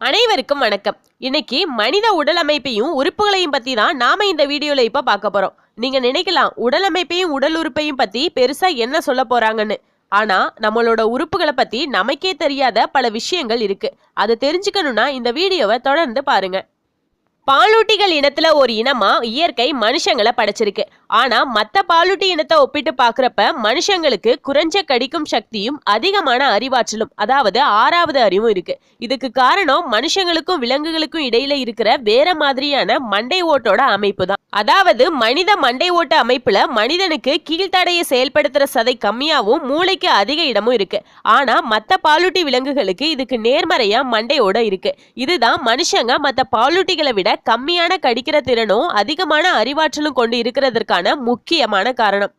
அனைவருக்கும் வணக்கம். இன்னைக்கு மனித உடல் அமைப்பையும் உறுப்புகளையும் பத்தி தான் நாம இந்த வீடியோல இப்ப பார்க்க போறோம். நீங்க நினைக்கலாம் உடல் அமைப்பையும் உடல் உறுப்பையும் பத்தி பெருசா என்ன சொல்ல போறாங்கன்னு. ஆனா நம்மளோட உறுப்புகளை பத்தி நமக்கே தெரியாத பல விஷயங்கள் இருக்கு. அதை தெரிஞ்சுக்கணும்னா இந்த வீடியோவை தொடர்ந்து பாருங்க. பாலூட்டிகள் இனத்துல ஒரு இனமா இயற்கை மனுஷங்களை படைச்சிருக்கு. ஆனா மத்த பாலூட்டி இனத்தை ஒப்பிட்டு பாக்குறப்ப மனுஷங்களுக்கு குறைஞ்ச கடிக்கும் சக்தியும் அதிகமான அறிவாற்றலும் அதாவது ஆறாவது அறிவும் இருக்கு. இதுக்கு காரணம் மனுஷங்களுக்கும் விலங்குகளுக்கும் இடையில இருக்கிற வேற மாதிரியான மண்டை ஓட்டோட அமைப்பு தான். அதாவது மனித மண்டை ஓட்ட அமைப்புல மனிதனுக்கு கீழ்த்தடையை செயல்படுத்துற சதை கம்மியாவும் மூளைக்கு அதிக இடமும் இருக்கு. ஆனா மத்த பாலூட்டி விலங்குகளுக்கு இதுக்கு நேர்மறையா மண்டையோட இருக்கு. இதுதான் மனுஷங்க மத்த பாலூட்டிகளை விட கம்மியான கடிக்கிற திறனும் அதிகமான அறிவாற்றலும் கொண்டு இருக்கிறதற்கான முக்கியமான காரணம்.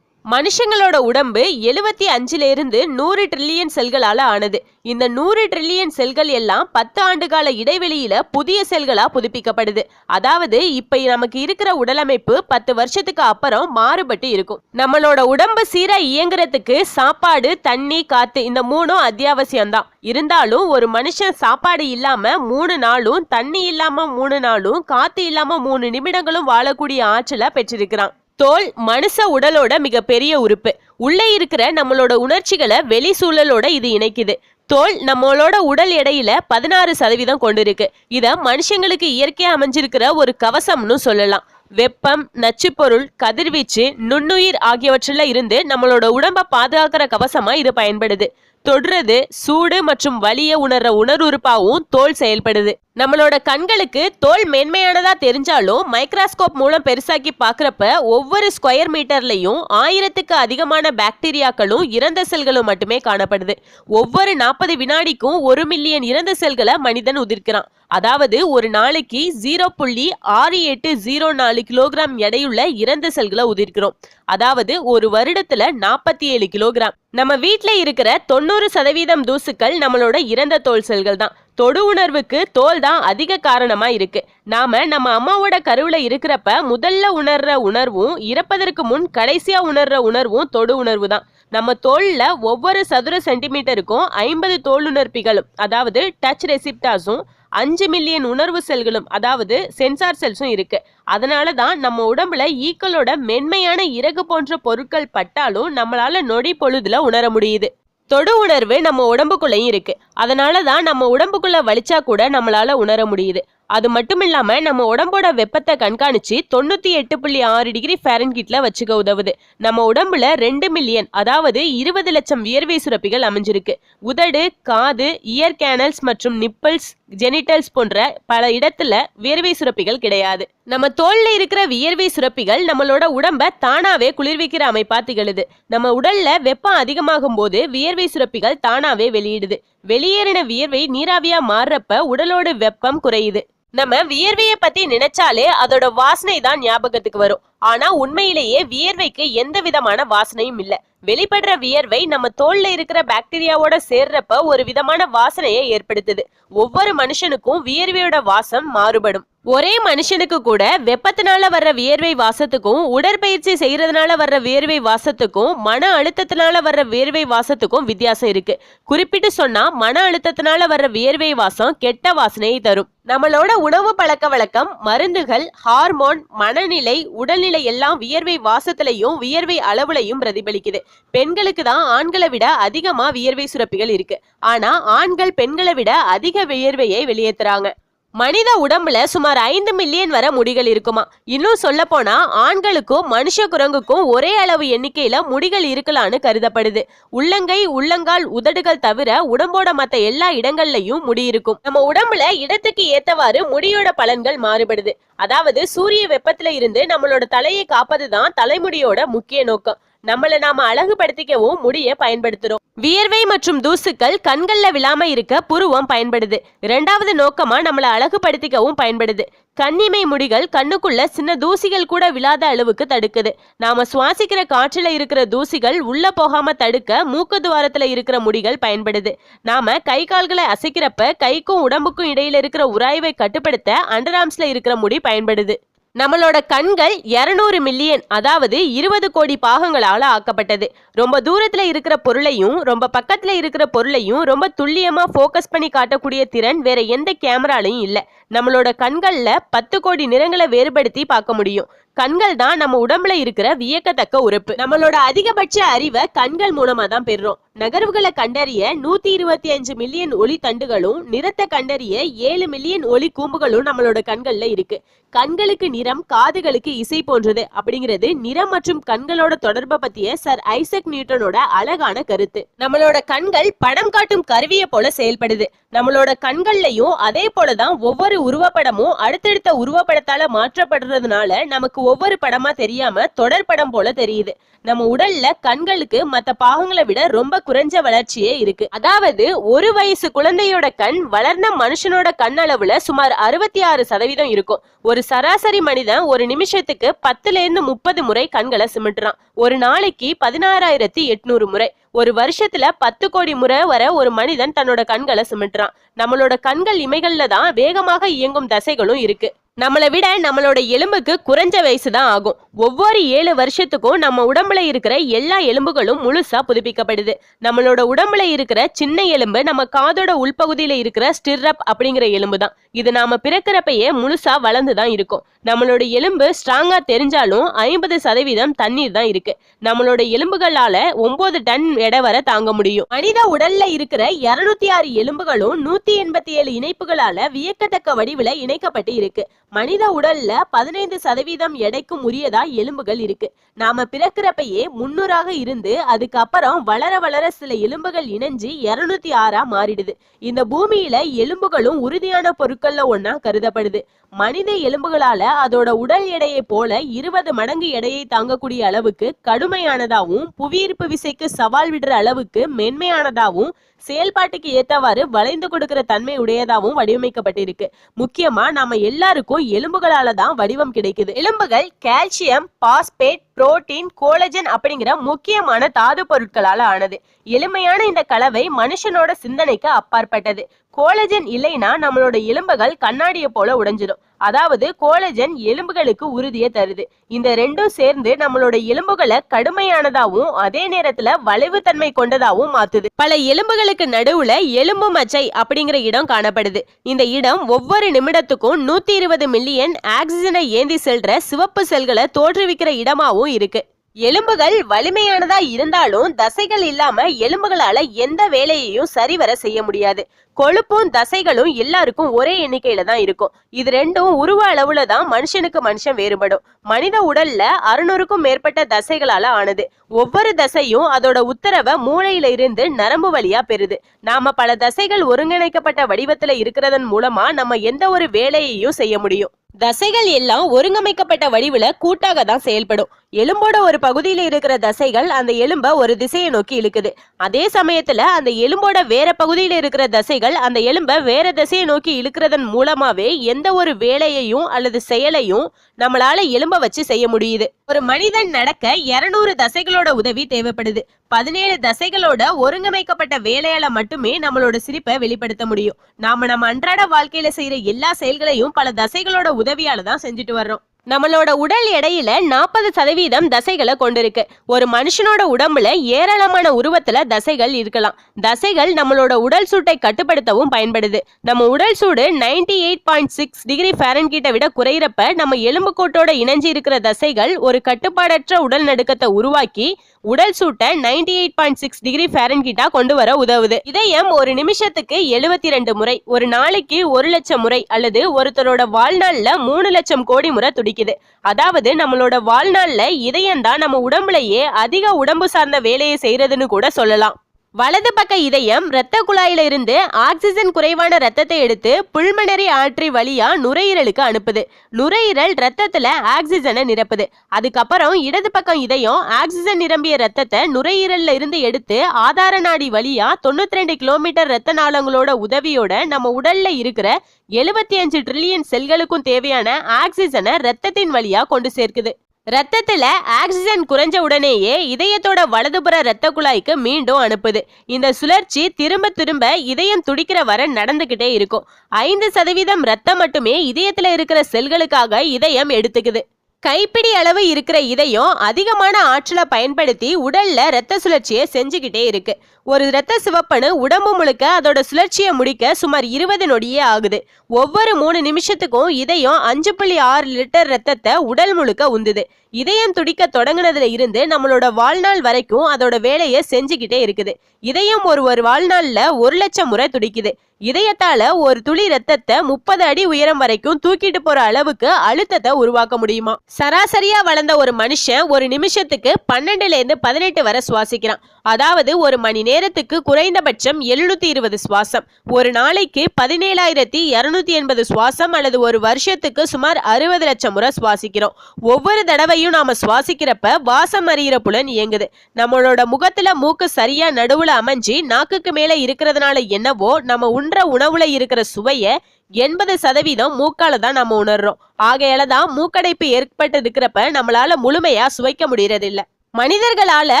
மனுஷங்களோட உடம்பு எழுவத்தி அஞ்சுல இருந்து நூறு ட்ரில்லியன் செல்களால ஆனது. இந்த நூறு ட்ரில்லியன் செல்கள் எல்லாம் பத்து ஆண்டுகால இடைவெளியில புதிய செல்களா புதுப்பிக்கப்படுது. அதாவது இப்ப நமக்கு இருக்கிற உடலமைப்பு பத்து வருஷத்துக்கு அப்புறம் மாறுபட்டு இருக்கும். நம்மளோட உடம்பு சீரா இயங்குறதுக்கு சாப்பாடு தண்ணி காத்து இந்த மூணும் அத்தியாவசியம்தான். இருந்தாலும் ஒரு மனுஷன் சாப்பாடு இல்லாம மூணு நாளும் தண்ணி இல்லாம மூணு நாளும் காத்து இல்லாம மூணு நிமிடங்களும் வாழக்கூடிய ஆற்றலை பெற்றிருக்கிறான். தோல் மனுஷ உடலோட மிகப்பெரிய உறுப்பு. உள்ளே இருக்கிற நம்மளோட உணர்ச்சிகளை வெளி சூழலோட இது இணைக்குது. தோல் நம்மளோட உடல் எடையில பதினாறு சதவீதம் கொண்டிருக்கு. இதை மனுஷங்களுக்கு இயற்கையா அமைஞ்சிருக்கிற ஒரு கவசம்னு சொல்லலாம். வெப்பம் நச்சுப்பொருள் கதிர்வீச்சு நுண்ணுயிர் ஆகியவற்றில் இருந்து நம்மளோட உடம்பை பாதுகாக்கிற கவசமா இது பயன்படுது. தொடுறது சூடு மற்றும் வலியை உணர்ற உணர்வுறுப்பாகவும் தோல் செயல்படுது. நம்மளோட கண்களுக்கு தோல் மென்மையானதா தெரிஞ்சாலும் மைக்ராஸ்கோப் மூலம் பெருசாக்கி பார்க்குறப்ப ஒவ்வொரு ஸ்கொயர் மீட்டர்லையும் ஆயிரத்துக்கு அதிகமான பாக்டீரியாக்களும் இறந்த செல்களும் மட்டுமே காணப்படுது. ஒவ்வொரு நாற்பது வினாடிக்கும் ஒரு மில்லியன் இறந்த செல்களை மனிதன் உதிர்க்கிறான். அதாவது ஒரு நாளைக்கு ஜீரோ புள்ளி ஆறு எட்டு ஜீரோ நாலு கிலோகிராம் எடையுள்ள இறந்த செல்களை உதிர்க்கிறோம். அதாவது ஒரு வருடத்துல நாற்பத்தி ஏழு கிலோகிராம். நம்ம வீட்டில் இருக்கிற தொண்ணூறு சதவீதம் தூசுக்கள் நம்மளோட இறந்த தோல் செல்கள் தான் தொடு உணர்வுக்கு தோல் தான் அதிக காரணமா இருக்கு. நாம நம்ம அம்மாவோட கருவுல இருக்கிறப்ப முதல்ல உணர்ற உணர்வும் இறப்பதற்கு முன் கடைசியா உணர்ற உணர்வும் தொடு உணர்வு தான். நம்ம தோல்ல ஒவ்வொரு சதுர சென்டிமீட்டருக்கும் ஐம்பது தோலுணர்ப்பிகளும் அதாவது டச் ரெசிப்டாஸும் அஞ்சு மில்லியன் உணர்வு செல்களும் அதாவது சென்சார் செல்ஸும் இருக்கு. அதனால தான் நம்ம உடம்புல ஈக்களோட மென்மையான இறகு போன்ற பொருட்கள் பட்டாலும் நம்மளால நொடி பொழுதுல உணர முடியுது. தொடு உணர்வு நம்ம உடம்புக்குள்ளேயும் இருக்குது அதனால தான் நம்ம உடம்புக்குள்ளே வலிச்சா கூட நம்மளால் உணர முடியுது. அது மட்டும் இல்லாம நம்ம உடம்போட வெப்பத்தை கண்காணிச்சு தொண்ணூத்தி எட்டு புள்ளி ஆறு டிகிரி ஃபேரன்கிட்ல வச்சுக்க உதவுது. நம்ம உடம்புல ரெண்டு மில்லியன் அதாவது இருபது லட்சம் வியர்வை சுரப்பிகள் அமைஞ்சிருக்கு. உதடு காது இயர் கேனல்ஸ் மற்றும் நிப்பிள்ஸ் ஜெனிட்டல்ஸ் போன்ற பல இடத்துல வியர்வை சுரப்பிகள் கிடையாது. நம்ம தோல்ல இருக்கிற வியர்வை சுரப்பிகள் நம்மளோட உடம்ப தானாவே குளிர்விக்கிற அமைப்பா திகழுது. நம்ம உடல்ல வெப்பம் அதிகமாகும் போது வியர்வை சுரப்பிகள் தானாவே வெளியிடுது. வெளியேறின வியர்வை நீராவியா மாறுறப்ப உடலோட வெப்பம் குறையுது. நம்ம வியர்வையை பத்தி நினைச்சாலே அதோட வாசனை தான் ஞாபகத்துக்கு வரும். ஆனா உண்மையிலேயே வியர்வைக்கு எந்த விதமான வாசனையும் இல்ல. வெளிப்படுற வியர்வை நம்ம தோல்ல இருக்கிற பாக்டீரியாவோட சேர்றப்ப ஒரு விதமான வாசனையை ஏற்படுத்துது. ஒவ்வொரு மனுஷனுக்கும் வியர்வையோட வாசம் மாறுபடும். ஒரே மனுஷனுக்கு கூட வெப்பத்தினால வர்ற வியர்வை வாசத்துக்கும் உடற்பயிற்சி செய்யறதுனால வர்ற வியர்வை வாசத்துக்கும் மன அழுத்தத்தினால வர்ற வியர்வை வாசத்துக்கும் வித்தியாசம் இருக்கு. குறிப்பிட்டு சொன்னா மன அழுத்தத்தினால வர்ற வியர்வை வாசம் கெட்ட வாசனையை தரும். நம்மளோட உணவு பழக்க வழக்கம் மருந்துகள் ஹார்மோன் மனநிலை உடல்நிலை எல்லாம் வியர்வை வாசத்திலையும் வியர்வை அளவுலையும் பிரதிபலிக்குது. பெண்களுக்கு தான் ஆண்களை விட அதிகமா வியர்வை சுரப்பிகள் இருக்கு. ஆனா ஆண்கள் பெண்களை விட அதிக வியர்வையை வெளியேத்துறாங்க. மனித உடம்புல சுமார் ஐந்து மில்லியன் வர முடிகள் இருக்குமா? இன்னும் சொல்ல போனா ஆண்களுக்கும் மனுஷ குரங்குக்கும் ஒரே அளவு எண்ணிக்கையில முடிகள் இருக்கலாம்னு கருதப்படுது. உள்ளங்கை உள்ளங்கால் உதடுகள் தவிர உடம்போட மத்த எல்லா இடங்கள்லயும் முடி இருக்கும். நம்ம உடம்புல இடத்துக்கு ஏத்தவாறு முடியோட பலன்கள் மாறுபடுது. அதாவது சூரிய வெப்பத்துல இருந்து நம்மளோட தலையை காப்பதுதான் தலைமுடியோட முக்கிய நோக்கம். நம்மள நாம அழகுபடுத்திக்கவும் முடிய பயன்படுத்துறோம். வியர்வை மற்றும் தூசுக்கள் கண்கள்ல விழாம இருக்க புருவம் பயன்படுது. இரண்டாவது நோக்கமா நம்மள அழகுபடுத்திக்கவும் பயன்படுது. கண்ணிமை முடிகள் கண்ணுக்குள்ள சின்ன தூசிகள் கூட விழாத அளவுக்கு தடுக்குது. நாம சுவாசிக்கிற காற்றுல இருக்கிற தூசிகள் உள்ள போகாம தடுக்க மூக்கு துவாரத்துல இருக்கிற முடிகள் பயன்படுது. நாம கை கால்களை அசைக்கிறப்ப கைக்கும் உடம்புக்கும் இடையில இருக்கிற உராய்வை கட்டுப்படுத்த அண்டர்ஆர்ம்ஸ்ல இருக்கிற முடி பயன்படுது. நம்மளோட கண்கள் 200 மில்லியன் அதாவது இருபது கோடி பாகங்களால் ஆக்கப்பட்டது. ரொம்ப தூரத்தில் இருக்கிற பொருளையும் ரொம்ப பக்கத்தில் இருக்கிற பொருளையும் ரொம்ப துல்லியமாக ஃபோக்கஸ் பண்ணி காட்டக்கூடிய திறன் வேற எந்த கேமராலையும் இல்லை. நம்மளோட கண்களில் பத்து கோடி நிறங்களை வேறுபடுத்தி பார்க்க முடியும். கண்கள் தான் நம்ம உடம்புல இருக்கிற வியக்கத்தக்க உறுப்பு. நம்மளோட அதிகபட்ச அறிவை கண்கள் மூலமா தான் பெறுறோம். நகர்வுகளை கண்டறிய நூத்தி இருபத்தி அஞ்சு மில்லியன் ஒளி தண்டுகளும் நிறத்தை கண்டறிய ஏழு மில்லியன் ஒளி கூம்புகளும் நம்மளோட கண்கள்ல இருக்கு. கண்களுக்கு நிறம் காதுகளுக்கு இசை போன்றது அப்படிங்கிறது நிறம் மற்றும் கண்களோட தொடர்பை பத்திய சர் ஐசக் நியூட்டனோட அழகான கருத்து. நம்மளோட கண்கள் படம் காட்டும் கருவியை போல செயல்படுது. நம்மளோட கண்கள்லயும் அதே போலதான் ஒவ்வொரு உருவப்படமும் அடுத்தடுத்த உருவப்படத்தால மாற்றப்படுறதுனால நமக்கு ஒவ்வொரு படமா தெரியாம தொடர் படம் போல தெரியுது. நம்ம உடல்ல கண்களுக்கு மத்த பாகங்களை விட ரொம்ப குறைஞ்ச வளர்ச்சியே இருக்கு. அதாவது ஒரு வயசு குழந்தையோட கண் வளர்ந்த மனுஷனோட கண் அளவுல சுமார் அறுபத்தி ஆறு சதவீதம் இருக்கும். ஒரு சராசரி மனிதன் ஒரு நிமிஷத்துக்கு பத்துல இருந்து முப்பது முறை கண்களை சிமிட்டுறான். ஒரு நாளைக்கு பதினாறாயிரத்தி எட்நூறு முறை. ஒரு வருஷத்துல பத்து கோடி முறை வர ஒரு மனிதன் தன்னோட கண்களை சிமிட்டுறான். நம்மளோட கண்கள் இமைகள்ல தான் வேகமாக இயங்கும் தசைகளும் இருக்கு. நம்மளை விட நம்மளோட எலும்புக்கு குறைஞ்ச வயசு தான் ஆகும். ஒவ்வொரு ஏழு வருஷத்துக்கும் நம்ம உடம்புல இருக்கிற எல்லா எலும்புகளும் முழுசா புதுப்பிக்கப்படுது. நம்மளோட உடம்புல இருக்கிற சின்ன எலும்பு நம்ம காதோட உள்பகுதியில இருக்கிற ஸ்டிர்ரப் அப்படிங்கிற எலும்பு தான் இது நாம பிறக்கிறப்பயே முழுசா வளர்ந்து தான் இருக்கும். நம்மளோட எலும்பு ஸ்ட்ராங்கா தெரிஞ்சாலும் ஐம்பது சதவீதம் தண்ணீர் தான் இருக்கு. நம்மளோட எலும்புகளால ஒன்பது டன் எடை வரை தாங்க முடியும். மனித உடல்ல இருக்கிற இருநூத்தி ஆறு எலும்புகளும் நூத்தி எண்பத்தி ஏழு இணைப்புகளால வியக்கத்தக்க வடிவில் இணைக்கப்பட்டு இருக்கு. மனித உடல்ல பதினைந்து சதவீதம் எடைக்கும் உரியதா எலும்புகள் இருக்கு. நாம பிறக்கிறப்பயே முன்னூறாக இருந்து அதுக்கப்புறம் வளர வளர சில எலும்புகள் இணைஞ்சு இருநூத்தி ஆறா மாறிடுது. இந்த பூமியில எலும்புகளும் உறுதியான பொருட்கள்ல ஒன்னா கருதப்படுது. மனித எலும்புகளால அதோட உடல் எடையை போல இருபது மடங்கு எடையை தாங்கக்கூடிய அளவுக்கு கடுமையானதாகவும் புவியீர்ப்பு விசைக்கு சவால் விடுற அளவுக்கு மென்மையானதாகவும் செயல்பாட்டுக்கு ஏத்தவாறு வளைந்து கொடுக்கிற தன்மை உடையதாகவும் வடிவமைக்கப்பட்டிருக்கு. முக்கியமா நாம எல்லாருக்கும் எலும்புகளால தான் வடிவம் கிடைக்குது. எலும்புகள் கால்சியம் பாஸ்பேட் புரோட்டீன் கோலஜன் அப்படிங்கிற முக்கியமான தாது பொருட்களால ஆனது. எளிமையான இந்த கலவை மனுஷனோட சிந்தனைக்கு அப்பாற்பட்டது. கோலஜன் இல்லைன்னா நம்மளோட எலும்புகள் கண்ணாடியை போல உடைஞ்சிடும் அதாவது கோலஜன் எலும்புகளுக்கு உறுதியை தருது. இந்த ரெண்டும் சேர்ந்து நம்மளோட எலும்புகளை கடுமையானதாகவும் அதே நேரத்துல வளைவுத்தன்மை கொண்டதாகவும் மாத்துது. பல எலும்புகளுக்கு நடுவுல எலும்பு மச்சை அப்படிங்கிற இடம் காணப்படுது. இந்த இடம் ஒவ்வொரு நிமிடத்துக்கும் நூத்தி இருபது மில்லியன் ஆக்சிஜனை ஏந்தி செல்ற சிவப்பு செல்களை தோற்றுவிக்கிற இடமாவும் இருக்கு. எலும்புகள் வலிமையானதா இருந்தாலும் தசைகள் இல்லாம எலும்புகளால எந்த வேலையையும் சரிவர செய்ய முடியாது. கொழுப்பும் தசைகளும் எல்லாருக்கும் ஒரே எண்ணிக்கையில தான் இருக்கும். இது ரெண்டும் உருவ அளவுல தான் மனுஷனுக்கு மனுஷன் வேறுபடும். மனித உடல்ல அறுநூறுக்கும் மேற்பட்ட தசைகளால ஆனது. ஒவ்வொரு தசையும் அதோட உத்தரவை மூளையில இருந்து நரம்பு வழியா பெறுது. நாம பல தசைகள் ஒருங்கிணைக்கப்பட்ட வடிவத்துல இருக்கிறதன் மூலமா நம்ம எந்த ஒரு வேலையையும் செய்ய முடியும். தசைகள் எல்லாம் ஒருங்கமைக்கப்பட்ட வடிவில் கூட்டாக தான் செயல்படும். எலும்போட ஒரு பகுதியில் இருக்கிற தசைகள் அந்த எலும்பை ஒரு திசையை நோக்கி இழுக்குது. அதே சமயத்துல அந்த எலும்போட வேற பகுதியில் இருக்கிற தசைகள் அந்த எலும்பை வேற திசையை நோக்கி இழுக்கிறதன் மூலமாவே எந்த ஒரு வேலையையும் அல்லது செயலையும் நம்மளால எலும்ப வச்சு செய்ய முடியுது. ஒரு மனிதன் நடக்க இருநூறு தசைகளோட உதவி தேவைப்படுது. பதினேழு தசைகளோட ஒருங்கமைக்கப்பட்ட வேலையால மட்டுமே நம்மளோட சிரிப்பை வெளிப்படுத்த முடியும். நாம நம்ம அன்றாட வாழ்க்கையில செய்யற எல்லா செயல்களையும் பல தசைகளோட உதவியால தான் செஞ்சுட்டு வர்றோம். நம்மளோட உடல் எடையில நாற்பது சதவீதம் தசைகளை கொண்டிருக்கு. ஒரு மனுஷனோட உடம்புல ஏராளமான உருவத்துல தசைகள் இருக்கலாம். தசைகள் நம்மளோட உடல் சூட்டை கட்டுப்படுத்தவும் பயன்படுது. நம்ம உடல் சூடு ninety eight point six degree ஃபேரன்கிட்ட விட குறையிறப்ப நம்ம எலும்புக்கூட்டோட இணைஞ்சு இருக்கிற தசைகள் ஒரு கட்டுப்பாடற்ற உடல் நடுக்கத்தை உருவாக்கி உடல் சூட்டை ninety eight point six degree ஃபேரன்கிட்டா கொண்டு வர உதவுது. இதயம் ஒரு நிமிஷத்துக்கு எழுபத்தி ரெண்டு முறை ஒரு நாளைக்கு ஒரு லட்சம் முறை அல்லது ஒருத்தரோட வாழ்நாள்ல மூணு லட்சம் கோடி முறை துடி பிடிக்குது. அதாவது நம்மளோட வாழ்நாள்ல இதயம் தான் நம்ம உடம்புலயே அதிக உடம்பு சார்ந்த வேலையை செய்யறதுன்னு கூட சொல்லலாம். வலது பக்க இதயம் இரத்த குழாயில இருந்து ஆக்சிஜன் குறைவான ரத்தத்தை எடுத்து புல்மனரி ஆற்றி வழியா நுரையீரலுக்கு அனுப்புது. நுரையீரல் ரத்தத்துல ஆக்சிஜனை நிரப்புது. அதுக்கப்புறம் இடது பக்கம் இதயம் ஆக்சிஜன் நிரம்பிய ரத்தத்தை நுரையீரல்ல இருந்து எடுத்து ஆதார நாடி வழியா தொண்ணூத்தி ரெண்டு கிலோமீட்டர் ரத்த நாளங்களோட உதவியோட நம்ம உடல்ல இருக்கிற எழுபத்தி அஞ்சு ட்ரில்லியன் செல்களுக்கும் தேவையான ஆக்சிஜனை ரத்தத்தின் வழியா கொண்டு சேர்க்குது. ரத்தத்தில் ஆக்சிஜன் குறைஞ்ச உடனேயே இதயத்தோட வலதுபுற இரத்த குழாய்க்கு மீண்டும் அனுப்புது. இந்த சுழற்சி திரும்ப திரும்ப இதயம் துடிக்கிற வரை நடந்துகிட்டே இருக்கும். ஐந்து சதவீதம் ரத்தம் மட்டுமே இதயத்தில் இருக்கிற செல்களுக்காக இதயம் எடுத்துக்குது. கைப்பிடி அளவு இருக்கிற இதயம் அதிகமான ஆற்றலை பயன்படுத்தி உடல்ல ரத்த சுழற்சியை செஞ்சுக்கிட்டே இருக்கு. ஒரு இரத்த சிவப்பணு உடம்பு முழுக்க அதோட சுழற்சியை முடிக்க சுமார் இருபது நொடியே ஆகுது. ஒவ்வொரு மூணு நிமிஷத்துக்கும் இதயம் அஞ்சு புள்ளி ஆறு லிட்டர் ரத்தத்தை உடல் முழுக்க உந்துது. இதயம் துடிக்க தொடங்கினதுல இருந்து நம்மளோட வாழ்நாள் வரைக்கும் அதோட வேலையை செஞ்சுக்கிட்டே இருக்குது. இதயம் ஒரு ஒரு வாழ்நாள்ல ஒரு லட்சம் முறை துடிக்குது. இதயத்தால ஒரு துளி ரத்தத்தை முப்பது அடி உயரம் வரைக்கும் தூக்கிட்டு போற அளவுக்கு அழுத்தத்தை உருவாக்க முடியுமா? சராசரியா வளர்ந்த ஒரு மனுஷன் ஒரு நிமிஷத்துக்கு பன்னெண்டுல இருந்து பதினெட்டு வரை சுவாசிக்கிறான். அதாவது ஒரு மணி நேரத்துக்கு குறைந்தபட்சம் எழுநூத்தி இருபது சுவாசம். ஒரு நாளைக்கு பதினேழாயிரத்தி இருநூத்தி எண்பது சுவாசம் அல்லது ஒரு வருஷத்துக்கு சுமார் அறுபது லட்சம் முறை சுவாசிக்கிறோம். ஒவ்வொரு தடவையும் நாம சுவாசிக்கிறப்ப வாசம் அறிகிற புலன் இயங்குது. நம்மளோட முகத்துல மூக்கு சரியா நடுவுல அமைஞ்சு நாக்குக்கு மேல இருக்கிறதுனால என்னவோ நம்ம உண்ற உணவுல இருக்கிற சுவைய எண்பது சதவீதம் மூக்கால தான் நம்ம உணர்றோம். ஆகையால தான் மூக்கடைப்பு ஏற்பட்டு இருக்கிறப்ப நம்மளால முழுமையா சுவைக்க முடியறதில்லை. மனிதர்களால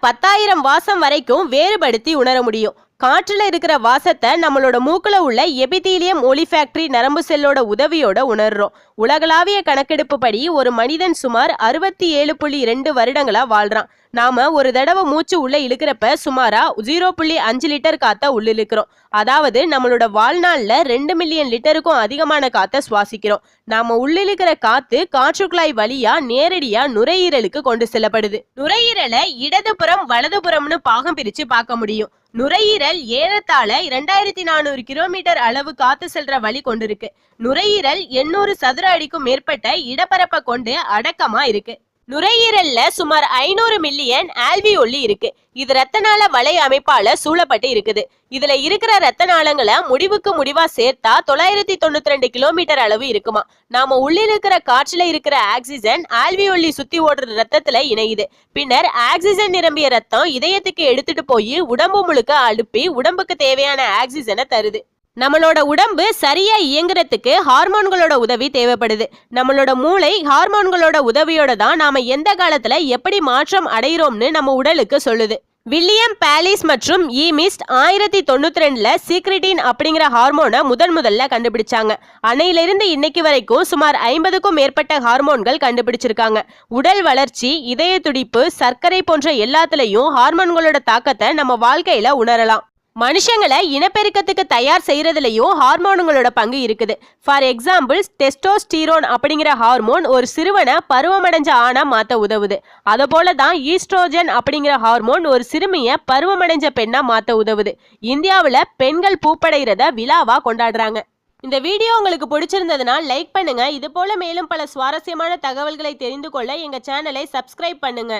பத்தாயிரம் வாசம் வரைக்கும் வேறுபடுத்தி உணர முடியும். காற்றில் இருக்கிற வாசத்தை நம்மளோட மூக்கில் உள்ள எபிதீலியம் ஒலிஃபேக்டரி நரம்பு செல்லோட உதவியோட உணர்றோம். உலகளாவிய கணக்கெடுப்பு படி ஒரு மனிதன் சுமார் அறுபத்தி ஏழு புள்ளி ரெண்டு வருடங்களா வாழ்றான். நாம ஒரு தடவை மூச்சு உள்ள இழுக்கிறப்ப சுமாரா ஜீரோ புள்ளி அஞ்சு லிட்டர் காத்த உள்ள இழுக்கிறோம் அதாவது நம்மளோட வாழ்நாளில் ரெண்டு மில்லியன் லிட்டருக்கும் அதிகமான காற்றை சுவாசிக்கிறோம். நாம உள்ளிழுக்கிற காத்து காற்றுக்குழாய் வழியா நேரடியா நுரையீரலுக்கு கொண்டு செல்லப்படுது. நுரையீரலை இடதுபுறம் வலதுபுறம்னு பாகம் பிரிச்சு பார்க்க முடியும். நுரையீரல் ஏறத்தாழ இரண்டாயிரத்தி நானூறு கிலோமீட்டர் அளவு காத்து செல்ற வழி கொண்டிருக்கு. நுரையீரல் எண்ணூறு சதுர அடிக்கும் மேற்பட்ட இடப்பரப்பை கொண்டு அடக்கமா இருக்கு. நுரையீரல்ல சுமார் ஐநூறு மில்லியன் ஆல்வியொல்லி இருக்கு. இது ரத்த நாள வலை அமைப்பால சூழப்பட்டு இருக்குது. இதுல இருக்கிற ரத்த நாளங்களை முடிவுக்கு முடிவா சேர்த்தா தொள்ளாயிரத்தி தொண்ணூத்தி ரெண்டு கிலோமீட்டர் அளவு இருக்குமா. நாம உள்ளில் இருக்கிற காற்றுல இருக்கிற ஆக்சிஜன் ஆல்வியொல்லி சுத்தி ஓடுற ரத்தத்துல இணையுது. பின்னர் ஆக்சிஜன் நிரம்பிய ரத்தம் இதயத்துக்கு எடுத்துட்டு போய் உடம்பு முழுக்க அழுப்பி உடம்புக்கு தேவையான ஆக்சிஜனை தருது. நம்மளோட உடம்பு சரியா இயங்குறதுக்கு ஹார்மோன்களோட உதவி தேவைப்படுது. நம்மளோட மூளை ஹார்மோன்களோட உதவியோட தான் நாம எந்த காலத்துல எப்படி மாற்றம் அடைகிறோம்னு நம்ம உடலுக்கு சொல்லுது. வில்லியம் பேலிஸ் மற்றும் ஈமிஸ்ட் ஆயிரத்தி தொண்ணூத்தி ரெண்டுல சீக்ரிட்டின் அப்படிங்கிற ஹார்மோனை முதன் முதல்ல கண்டுபிடிச்சாங்க. அணையிலிருந்து இன்னைக்கு வரைக்கும் சுமார் ஐம்பதுக்கும் மேற்பட்ட ஹார்மோன்கள் கண்டுபிடிச்சிருக்காங்க. உடல் வளர்ச்சி இதய துடிப்பு சர்க்கரை போன்ற எல்லாத்துலயும் ஹார்மோன்களோட தாக்கத்தை நம்ம வாழ்க்கையில உணரலாம். மனுஷங்களை இனப்பெருக்கத்துக்கு தயார் செய்யறதுலயும் ஹார்மோனுங்களோட பங்கு இருக்குது. ஃபார் எக்ஸாம்பிள் டெஸ்டோஸ்டீரோன் அப்படிங்கிற ஹார்மோன் ஒரு சிறுவனை பருவமடைஞ்ச ஆணா மாத்த உதவுது. அதை போல தான் ஈஸ்ட்ரோஜன் அப்படிங்கிற ஹார்மோன் ஒரு சிறுமிய பருவமடைஞ்ச பெண்ணா மாத்த உதவுது. இந்தியாவில் பெண்கள் பூப்படைகிறத விழாவா கொண்டாடுறாங்க. இந்த வீடியோ உங்களுக்கு பிடிச்சிருந்ததுன்னா லைக் பண்ணுங்க. இது போல மேலும் பல சுவாரஸ்யமான தகவல்களை தெரிந்து கொள்ள எங்க சேனலை சப்ஸ்கிரைப் பண்ணுங்க.